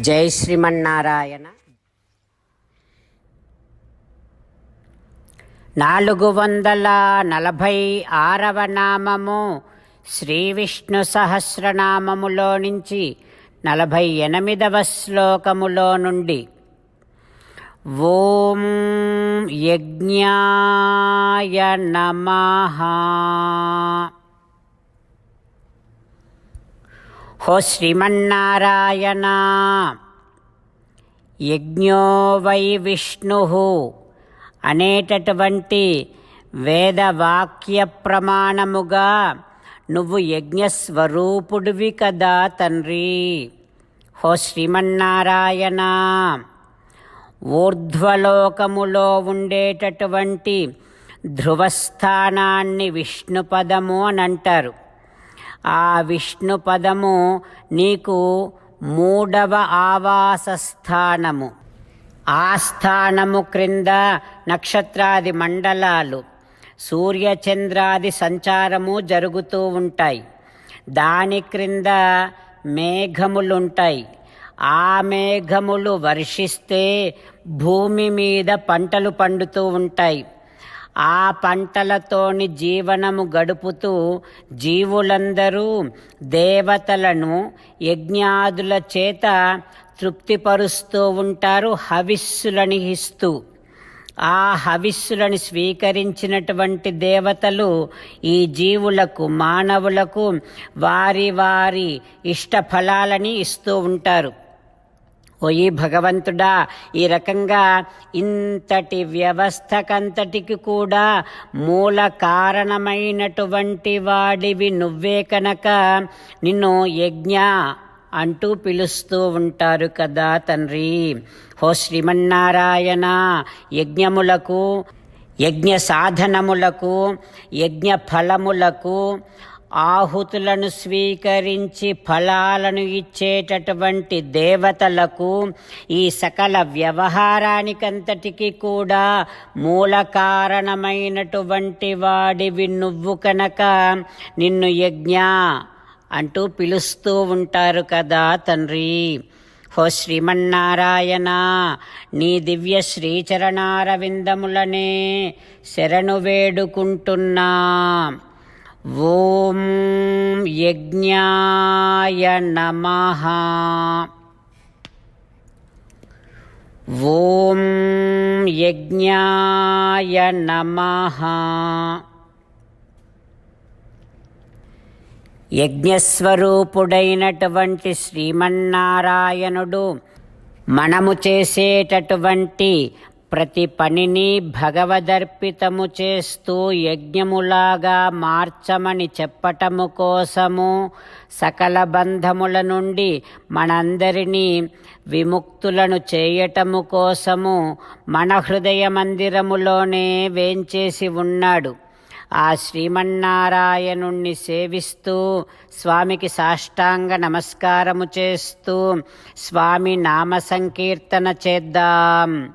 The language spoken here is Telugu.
జై శ్రీమన్నారాయణ. నాలుగు వందల నలభై ఆరవ నామము శ్రీ విష్ణు సహస్రనామములో నుంచి నలభై ఎనిమిదవ శ్లోకములో నుండి. ఓం యజ్ఞాయ నమహా హో శ్రీమన్నారాయణ. యజ్ఞో వై విష్ణు అనేటటువంటి వేదవాక్య ప్రమాణముగా నువ్వు యజ్ఞస్వరూపుడివి కదా తండ్రి. హో శ్రీమన్నారాయణ. ఊర్ధ్వలోకములో ఉండేటటువంటి ధ్రువస్థానాన్ని విష్ణుపదము అని అంటారు. ఆ విష్ణు పదము నీకు మూడవ ఆవాస స్థానము ఆ స్థానము క్రింద నక్షత్రాది మండలాలు సూర్యచంద్రాది సంచారము జరుగుతూ ఉంటాయి. దాని క్రింద మేఘములుంటాయి. ఆ మేఘములు వర్షిస్తే భూమి మీద పంటలు పండుతూ ఉంటాయి. ఆ పంటలతోని జీవనము గడుపుతూ జీవులందరూ దేవతలను యజ్ఞాదుల చేత తృప్తిపరుస్తూ ఉంటారు హవిస్సులని ఇస్తూ. ఆ హవిస్సులను స్వీకరించినటువంటి దేవతలు ఈ జీవులకు మానవులకు వారి వారి ఇష్ట ఫలాలని ఇస్తూ ఉంటారు. ఓయి భగవంతుడా ఈ రకంగా ఇంతటి వ్యవస్థకంతటికి కూడా మూల కారణమైనటువంటి వాడివి నువ్వే కనుక నిన్ను యజ్ఞ అంటూ పిలుస్తూ ఉంటారు కదా తండ్రి. హో శ్రీమన్నారాయణ యజ్ఞములకు యజ్ఞ సాధనములకు యజ్ఞ ఫలములకు ఆహుతులను స్వీకరించి ఫలాలను ఇచ్చేటటువంటి దేవతలకు ఈ సకల వ్యవహారానికంతటికి కూడా మూల కారణమైనటువంటి వాడివి నువ్వు కనుక. నిన్ను యజ్ఞ అంటూ పిలుస్తూ ఉంటారు కదా తండ్రి. హో శ్రీమన్నారాయణ నీ దివ్య శ్రీచరణారవిందములనే శరణు వేడుకుంటున్నా. ఓం యజ్ఞాయ నమ. ఓం యజ్ఞాయ నమ. యజ్ఞస్వరూపుడైనటువంటి శ్రీమన్నారాయణుడు మనము చేసేటటువంటి ప్రతి పనిని భగవదర్పితము చేస్తూ యజ్ఞములాగా మార్చమని చెప్పటము కోసము సకల బంధముల నుండి మనందరినీ విముక్తులను చేయటము కోసము మన హృదయ మందిరములోనే వేంచేసి ఉన్నాడు. ఆ శ్రీమన్నారాయణుణ్ణి సేవిస్తూ స్వామికి సాష్టాంగ నమస్కారము చేస్తూ స్వామి నామ సంకీర్తన చేద్దాం.